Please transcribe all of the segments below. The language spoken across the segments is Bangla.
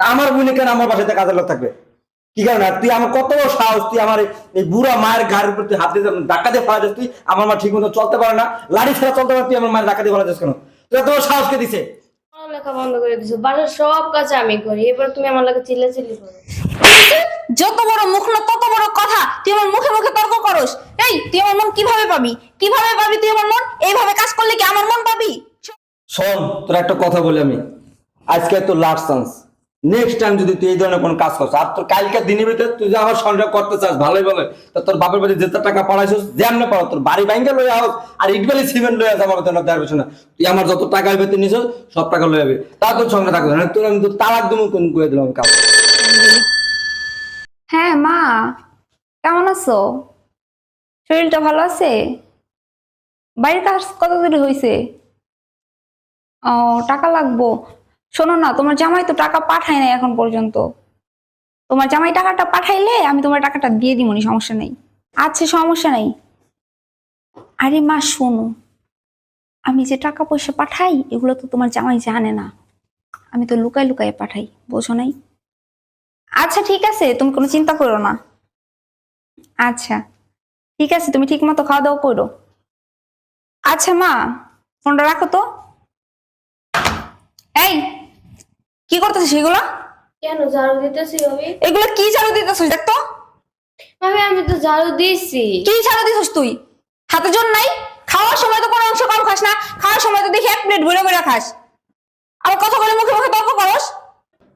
তা আমার বোনে কেন আমার বাসাতে কাজের লোক থাকবে? কি কারণে? আর তুই আমার কত বড় সাহস তুই আমার এই- বুড়া মায়ের ঘাড়ের উপর তুই হাত দিয়ে ধাক্কা দিয়ে ফেলা তুই আমার মা ঠিক মতো চলতে পারে না লাড়ি ছাড়া চলতে পারে তুই আমার মায়ের ধাক্কা দিয়ে ফেলা যাস কেন? তুই এত বড় সাহস কে দিছে? পড়ালেখা বন্ধ করে দিছো বাসার সব কাজ আমি করি এবার তুমি আমার লাগে চিল্লা চিল্লি করো। যত বড় মুখ না তত বড় কথা তুই আমার মুখে মুখে তর্ক করস। এই তুই আমার মন কীভাবে পাবি? কীভাবে পাবি তুই আমার মন? এইভাবে কাজ করলে কি আমার মন পাবি? শোন তোর একটা কথা বলি আমি। আজকে তোর লাস্ট চান্স নেক্সট টাইম যদি তুই এই ধরনের কোনো কাজ করছ, আর তোর কালকে দিনের ভিতরে তুই যা সংগ্রহ করতে চাস, ভালোই বলে। তা তোর বাপের বাড়ি যেতে টাকা পাঠাইছিস, যেমন পারো, তোর বাড়ি ব্যাংকে লয়ে আস, আর ইট বালি সিমেন্ট লয়ে আস আমার তোর দেওয়ার পেছনে তুই আমার যত টাকা হইবে তুই নিছ সব টাকা লয়ে যাবে তা তোর সঙ্গে থাকবে না তোর আমি তো তালাক দুমু কোন করে দিলাম কাজ হ্যাঁ মা, কেমন আছো? শরীরটা ভালো আছে? বাড়ির কাজ কত দূরে হয়েছে ও, টাকা লাগবো। শোনো না, তোমার জামাই তো টাকা পাঠায় নাই এখন পর্যন্ত। তোমার জামাই টাকাটা পাঠাইলে আমি তোমার টাকাটা দিয়ে দিবনি সমস্যা নেই। আচ্ছা সমস্যা নেই। আরে মা, শোনো। আমি যে টাকা পয়সা পাঠাই, এগুলো তো তোমার জামাই জানে না। আমি তো লুকায় লুকায় পাঠাই, বোঝো নাই? আচ্ছা ঠিক আছে, তুমি কোনো চিন্তা করো না। আচ্ছা ঠিক আছে, তুমি ঠিক মতো খাওয়া দাওয়া করো। আচ্ছা মা, ফোনটা রাখো তো। এই কি করতেছিস এগুলো? কেন ঝাড়ু দিতেছি এগুলো কি ঝাড়ু দিতেছিস দেখ তো। ভাবি আমি তো ঝাড়ু দিয়েছি। কি ঝাড়ু দিছিস তুই? হাতে জোর নাই? খাওয়ার সময় তো কোনো অংশ কম খাস না। খাওয়ার সময় তো দেখি এক প্লেট ভরে ভরে খাস। আবার কথা বলে মুখে মুখে তর্ক করস?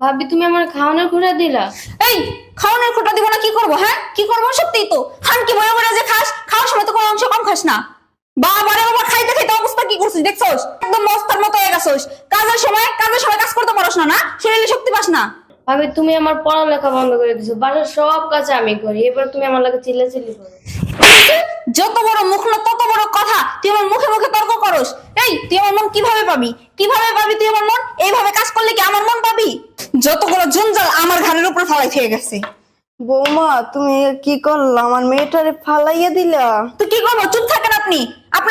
ভাবি তুমি আমার খাওয়ানোর ঘুরে দিলা। এই খাওয়ানোর খোটা দিব না কি করব হ্যাঁ? কি করব সত্যিই তো? খান কি বয়ে বয়ে যে খাস খাওয়ার সময় তো কোনো অংশ কম খাস না। বাবারে বাবা খাইতে খাইতে অবস্থা কি করছিস দেখছোস? একদম মস্তার মতো হয়ে গেছোস। কাজের সময় কাজের সময় কাজ করতে পারস না না? শরীরে শক্তি পাস না। ভাবি তুমি আমার পড়ালেখা বন্ধ করে দিছো। বাসার সব কাজ আমি করি। এবার তুমি আমার লাগে চিল্লা চিল্লি করো। যত বড় মুখ না তত বড় কথা। তুই আমার মুখে মুখে তর্ক করস। এই তুই আমার মন কীভাবে পাবি? কীভাবে পাবি তুই আমার মন? এইভাবে কাজ করলে কি আমার মন পাবি? যতগুলো জঞ্জাল আমার ঘাড়ের উপর ফালাই থেকে গেছে। বৌমা তুমি কি করলা? আমার মেয়েটারে ফালাইয়া দিলা। তুই কি করব? চুপ থাকেন আপনি।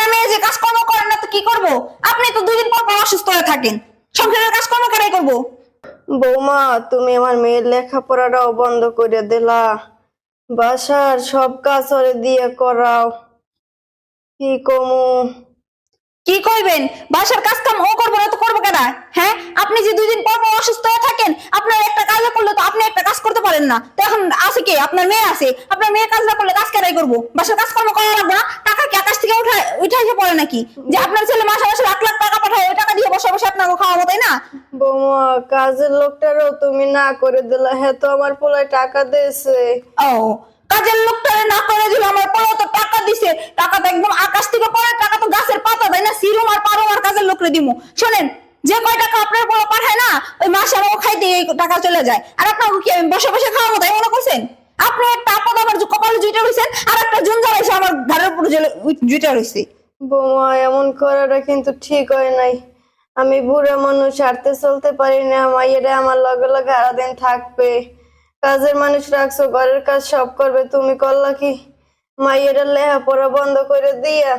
আপনার মেয়ে যে কাজকর্ম করেন না তো কি করব? আপনি তো দুই দিন পর পর অসুস্থ হয়ে থাকেন। সংসারের কাজকর্ম কারাই করব? বৌমা তুমি আমার মেয়ের লেখাপড়াটাও বন্ধ করে দিলা। বাসার সব কাজ ওরে দিয়ে করাও। কি কমু? কি করবেন বাসার কাজ কাম ও করব না তো করব কেনা হ্যাঁ? আপনি যে দুই দিন পর পর অসুস্থ হয়ে থাকেন আপনার একটা কাজ করলে তো আপনি একটা কাজ করতে পারেন না। তো এখন আছে কে? আপনার মেয়ে আছে। আপনার মেয়ে কাজ না করলে কাজ কেনাই করব? বাসার কাজকর্ম করা লাগবে না? টাকা কি আকাশ এসে পড়ে নাকি? যে আপনার ছেলে মাসে মাসে লাখ লাখ টাকা পাঠায় ওই টাকা দিয়ে বসে বসে আপনাকে খাওয়াবো তাই না? বৌমা কাজের লোকটারও তুমি না করে দিলা। হ্যাঁ তো আমার পোলায় টাকা দিয়েছে। ও কাজের লোকটা না করে দিল আমার পরে তো টাকা দিছে। টাকা তো একদম আকাশ থেকে পড়ে টাকা তো গাছের পাতা তাই না? সিরুম আর পারো আর কাজের লোকরে দিমু। শোনেন যে কয় টাকা আপনার বড় পাঠায় না ওই মাসে আমার খাইতে টাকা চলে যায়। আর আপনাকে কি আমি বসে বসে খাওয়াবো তাই মনে করছেন? আপনি একটা আপদ আমার কপালে জুইটা রয়েছেন আর একটা জঞ্জাল এসে আমার ঘরের উপর জুইটা রয়েছে বৌমা, এমন করাটা কিন্তু ঠিক হয় নাই। আমি বুড়া মানুষ, হাঁটতে চলতে পারি না। মাইয়েরা আমার লগে লগে সারাদিন থাকবে। কাজের মানুষ রাখছো, ঘরের কাজ সব করবে, তুমি করলা কি? মাইয়েরা লেহাপড়া বন্ধ করে দিয়া,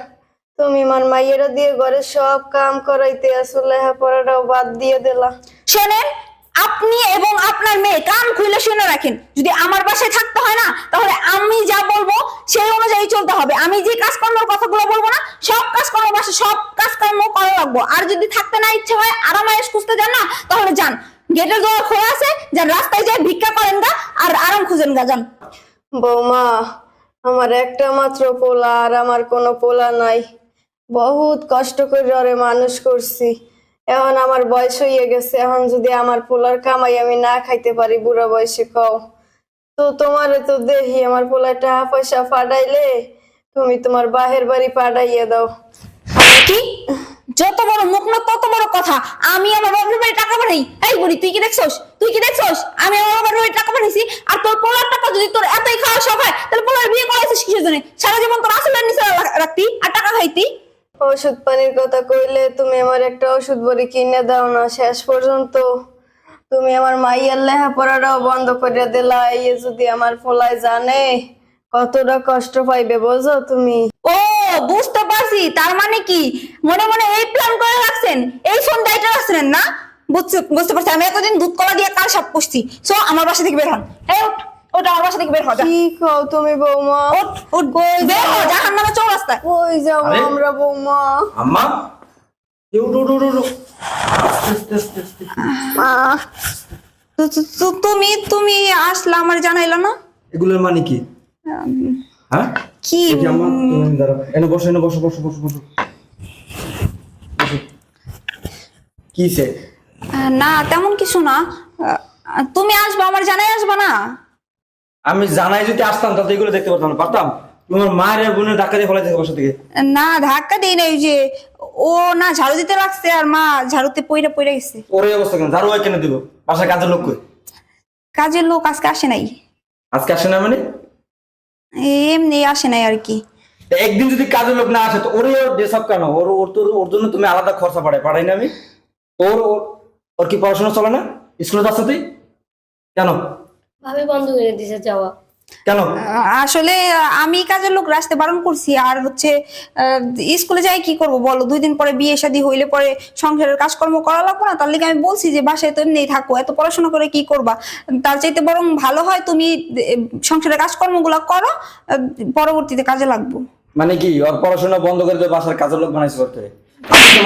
তুমি আমার মাইয়েরা দিয়ে ঘরের সব কাম করাইতে আসো, লেহাপড়াটাও বাদ দিয়ে দিলা। শোনেন, আপনি এবং আপনার মেয়ে কান খুলে শুনে রাখেন। যদি আমার বাসায় থাকতে হয় না, তাহলে আমি যা বলব, সেই অনুযায়ী চলতে হবে। আমি যে কাজকর্মের কথাগুলো বলব না সব কাজকর্ম বাসা সব কাজকর্ম করা লাগবো। আর যদি থাকতে না ইচ্ছে হয়, আরাম আয়েস খুঁজতে যান না, তাহলে যান। গেটের দোয়ার খোলা আছে, যান, রাস্তায় যায় ভিক্ষা করেন গা, আর আরাম খুঁজেন গা, যান। বৌমা, আমার একটা মাত্র পোলা, আর আমার কোনো পোলা নাই। বহুত কষ্ট করে ওরে মানুষ করছি। এখন আমার বয়স হয়ে গেছে, এখন যদি আমার পোলার কামাই আমি না খাইতে পারি, বুড়া বয়সে কও। তো তোমারে তো দেখি, আমার পোলায় টাকা পয়সা পাঠাইলে তুমি তোমার বাহের বাড়ি পাঠাইয়া দাও। কি? যত বড় মুখ না তত বড় কথা। আমি আমার বাবার বাড়ি টাকা পাঠাই। এই বুড়ি তুই কি দেখছস? তুই কি দেখছস? আমি আমার বাবার বাড়ি টাকা পাঠাইছি আর তোর পোলার টাকা যদি তোর এতই খাওয়া শখ হয় তাহলে পোলার বিয়ে করাইছিস কিসের জন্য? সারা জীবন তোর আসলের নিচে রাখতি আর টাকা খাইতি। ওষুধ পানির কথা কইলে তুমি আমার একটা ওষুধ বড়ি কিনে দাও না শেষ পর্যন্ত। তুমি আমার মাইয়ার লেহাপড়াটাও বন্ধ করে দিলা এই যদি আমার পোলায় জানে। কতটা কষ্ট পাইবে বোঝো তুমি? ও বুঝতে পারছি। তার মানে কি? মনে মনে এই প্ল্যান করে রাখছেন? এই দায়িত্ব রাখছেন না? বুঝতে বুঝতে পারছি। আমি এতদিন দুধ কলা দিয়ে কাল সাপ পুষছি। সো আমার বাসা থেকে বের হন। এই ওঠ ওঠ আমার বাসা থেকে বের হ যা। কি খাও তুমি বৌমা? ওঠ ওঠ বের হ কই আমরা বৌমা? আম্মা? তুমি তুমি আসলা আমার জানাইলো না? এগুলোর মানে কি? হ্যাঁ? কি? দাঁড়াও। এনে বসো এনে বসো বসো বসো বসো। না তেমন কিছু না। তুমি আসবা আমার জানাই আসবা না? আমি জানাই যদি আসতাম তাতে এগুলো দেখতে পারতাম না। পারতাম? তোমার মায়ের আর বোনের ডাক্তারি ফলাই থেকে বসে থেকে। না ধাক্কা দেই নাই ওই যে ও না ঝাড়ু দিতে লাগছে আর মা ঝাড়ুতে পইরা পইরা গেছে। ওর এই অবস্থা কেন? ঝাড়ু কেন দিব? বাসায় কাজের লোক কই? কাজের লোক আজকে আসে নাই। আজকে আসে না মানে? এমনি আসে নাই আর কি একদিন যদি কাজের লোক না আসে তো ওরে ওর সব কেন? ওর ওর তো ওর জন্য তুমি আলাদা খরচা পাঠাই পাঠাই না আমি। ওর ওর- ওর কি পড়াশোনা চলে না? স্কুলে যাচ্ছে তুই? কেন? ভাবি বন্ধ করে দিছে যাওয়া। কেন? আসলে আমি কাজের লোক আসতে বারণ করছি আর হচ্ছে স্কুলে যাই কি করব বলো? দুই দিন পরে বিয়ে শাদী হইলে পরে সংসারের কাজকর্ম করা লাগবে না? তার লিগে আমি বলছি যে বাসায় তো এমনি থাকো এত পড়াশোনা করে কি করবা? তার চাইতে বরং ভালো হয় তুমি সংসারের কাজকর্মগুলো করো পরবর্তীতে কাজে লাগবো। মানে কি ওর পড়াশোনা বন্ধ করে দিয়ে বাসার কাজের লোক বানাইছে করতে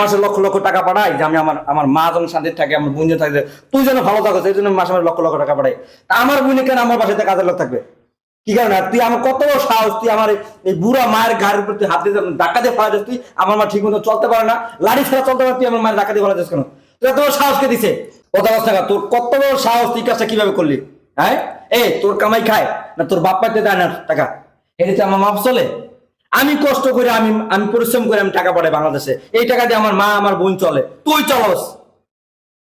মাসে লক্ষ লক্ষ টাকা পাঠাই যে আমি আমার আমার মা যেন শান্তির থাকে আমার বোন যেন থাকে তুই যেন ভালো থাকো সেই জন্য মাসে মাসে লক্ষ লক্ষ টাকা পাঠাই। আমার বোনে কেন আমার বাসাতে কাজের লোক থাকবে? কি কারণে? তুই আমার কত সাহস, তুই আমার এই- বুড়া মায়ের গাড়ির উপর তুই হাত দিয়ে ধাক্কা দিয়ে ফেলা তুই আমার মা ঠিক মতো চলতে পারে না লাড়ি ছাড়া চলতে পারে তুই আমার মায়ের ধাক্কা দিয়ে ফেলা কেন? তুই এত বড় সাহস কে দিছে? কথা বস টাকা তোর কত বড় সাহস, তুই কাজটা কীভাবে করলি? হ্যাঁ? এ তোর কামাই খায় না তোর বাপ পাইতে দেয় না টাকা? এটা আমার মাপ চলে। আমি কষ্ট করে, আমি আমি পরিশ্রম করে আমি টাকা পাঠাই বাংলাদেশে। এই টাকা দিয়ে আমার মা, আমার বোন চলে। তুই চলস।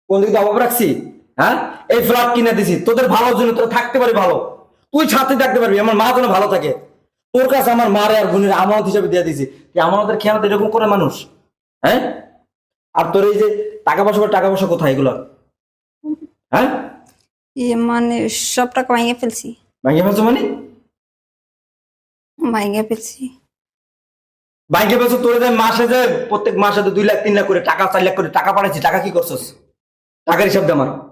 কোন দিকে অভাব রাখছি? হ্যাঁ? এই ফ্ল্যাট কিনে দিছি। তোদের ভালোর জন্য তোরা থাকতে পারি ভালো। তুই ছাড়তে থাকতে পারবি আমার মা যেন ভালো থাকে। তোর কাছে আমার মারে আর বোনের আমানত হিসাবে দিয়ে দিছি কি আমাদের খেয়াল এরকম করে মানুষ? হ্যাঁ? আর তোর এই যে টাকা পয়সা টাকা পয়সা কোথায় এগুলো? হ্যাঁ? এ মানে সব টাকা ভেঙে ফেলছি। ব্যাংকে ফেলছো মানে? ভেঙে ফেলছি। ব্যাংকে ফেলছো তোর যে মাসে যে প্রত্যেক মাসে দুই লাখ তিন লাখ করে টাকা চার লাখ করে টাকা পাঠাইছি টাকা কি করছস? টাকার হিসাব দে আমার।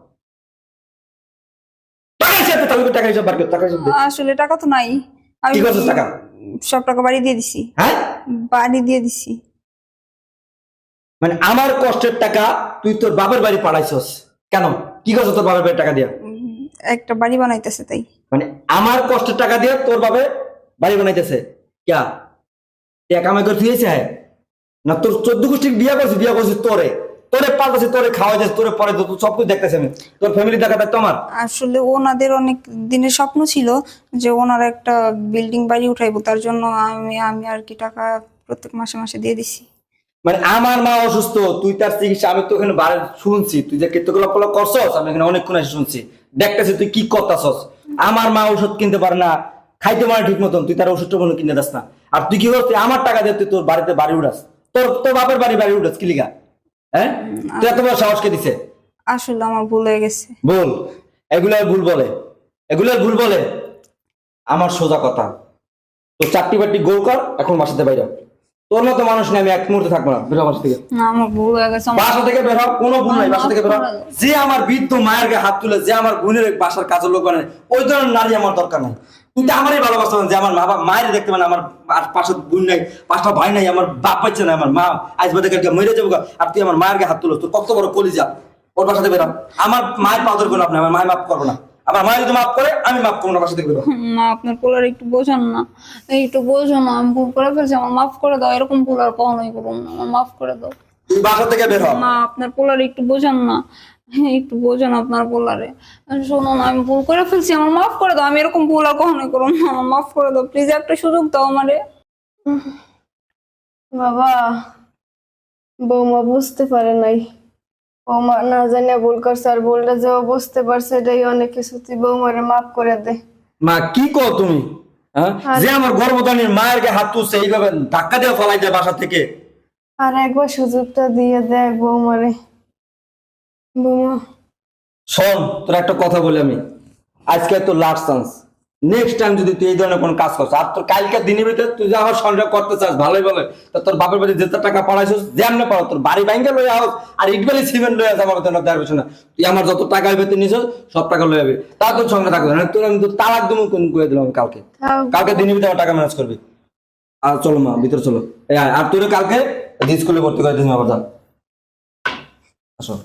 তাহলে টাকা হিসাব বার কর টাকা হিসাব দে। আসলে টাকা তো নাই। আমি কি টাকা? সব টাকা বাড়ি দিয়ে দিছি। হ্যাঁ? বাড়ি দিয়ে দিছি। মানে আমার কষ্টের টাকা তুই তোর বাপের বাড়ি পাঠাইছস। কেন? কি করছ তোর বাপের বাড়ি টাকা দিয়া? একটা বাড়ি বানাইতেছে তাই। মানে আমার কষ্টের টাকা দিয়ে তোর বাপে বাড়ি বানাইতেছে। কিয়া? তুই হ্যাঁ? না তোর চোদ্দ গোষ্ঠী বিয়া করছিস বিয়া করছিস তোরে। তোরে পাল্টাছিস তোরে যাচ্ছে তোরে পরে তো সব কিছু দেখতেছি আমি। তোর ফ্যামিলি দেখা দেখতো আমার? আসলে ওনাদের অনেক দিনের স্বপ্ন ছিল যে ওনারা একটা বিল্ডিং বাড়ি উঠাইবো তার জন্য আমি আমি আর কি টাকা প্রত্যেক মাসে মাসে দিয়ে দিছি। মানে আমার মা অসুস্থ তুই তার চিকিৎসা আমি তো বারে শুনছি। তুই যে কীর্তকলাপ করছস আমি এখানে অনেকক্ষণ এসে শুনছি। দেখতেছি তুই কি করতাছস। আমার মা ওষুধ কিনতে পারে না খাইতে পারে ঠিক মতন তুই তার ওষুধটা কোনো কিনে দাস না। আর তুই কি করছিস? আমার টাকা দিয়ে তুই তোর বাড়িতে বাড়ি উঠাস। তোর তোর বাপের বাড়ি বাড়ি উঠাস কি লিগা? হ্যাঁ? তুই এত বড় সাহস কে দিছে? আসলে আমার ভুল হয়ে গেছে। এগুলাই ভুল বলে। এগুলাই ভুল বলে? আমার সোজা কথা। তো চারটি বাটি গোল কর এখন বাসাতে বাইরে তোর মতো মানুষ নিয়ে আমি এক মুহূর্তে থাকব না। বেরো বাসা থেকে। না আমার ভুল হয়ে গেছে বাসা থেকে বের হও, কোনো ভুল নাই বাসা থেকে বের হও। যে আমার বৃদ্ধ মায়ের গায়ে হাত তুলে যে আমার বোনের বাসার কাজের লোক বানায় ওই ধরনের নারী আমার দরকার নাই। তুই তো আমারই ভালোবাসা যে আমার মা বাবা মায়ের দেখতে মানে আমার পাশে বোন নাই পাঁচটা ভাই নাই আমার বাপ পাচ্ছে না আমার মা আজ বাদে কালকে মরে যাব আর তুই আমার মায়ের হাত তুলো তোর কত বড় কলিজা। ওর বাসাতে বেরো আমার মায়ের পাওয়ার কোনো আপনি আমার মায়ের মাফ করব না। আমার মায়ের যদি মাফ করে আমি মাফ করব না বাসা থেকে বেরো মা আপনার পোলার একটু বোঝান না। এই একটু বোঝো না আমি ভুল করে ফেলছি আমার মাফ করে দাও এরকম ভুল আর কখনোই করুন না আমার মাফ করে দাও। তুই বাসা থেকে বের হ। মা আপনার পোলারে একটু বোঝান না। হ্যাঁ, একটু বোঝান আপনার পোলারে আর শোনো আমি ভুল করে ফেলছি আমার মাফ করে দাও আমি এরকম ভুল আর কখনোই করুন না মাফ করে দাও প্লিজ একটা সুযোগ দাও আমারে। বাবা বৌমা বুঝতে পারে নাই। বৌমা না জানে ভুল করছে আর ভুলটা যে ও বুঝতে পারছে এটাই অনেক কিছু। তুই বৌমারে মাফ করে দে। মা কি কো তুমি? হ্যাঁ? যে আমার গর্ভধানীর মায়ের গায়ে হাত তুলছে এইভাবে ধাক্কা দিয়ে ফলাই যায় বাসা থেকে। আর একবার সুযোগটা দিয়ে দেয় বৌমারে। বৌমা শোন তোর একটা কথা বলি আমি। আজকে তো লাস্ট চান্স নেক্সট টাইম যদি তুই এই ধরনের কোনো কাজ করছ আর তোর কালকে দিনের ভিতরে তুই যা আমার করতে চাস ভালোই বলে। তা তোর বাপের বাড়ি যেতে টাকা পড়াইছিস যেমনে পারো তোর বাড়ি ব্যাংকে লই আস আর ইটবালি সিমেন্ট আস আমার দেওয়ার পেছনে তুই আমার যত টাকা হইবে তুই নিছিস সব টাকা লই যাবে। তা তোর সঙ্গে থাকবে না তোর আমি তো তালাক দেবো কোন করে দিলাম কালকে। কালকে দিনের ভিতরে টাকা ম্যানেজ করবি। আর চলো মা ভিতরে চলো। আর তোর কালকে স্কুলে ভর্তি করে দিস আবার যা আসো।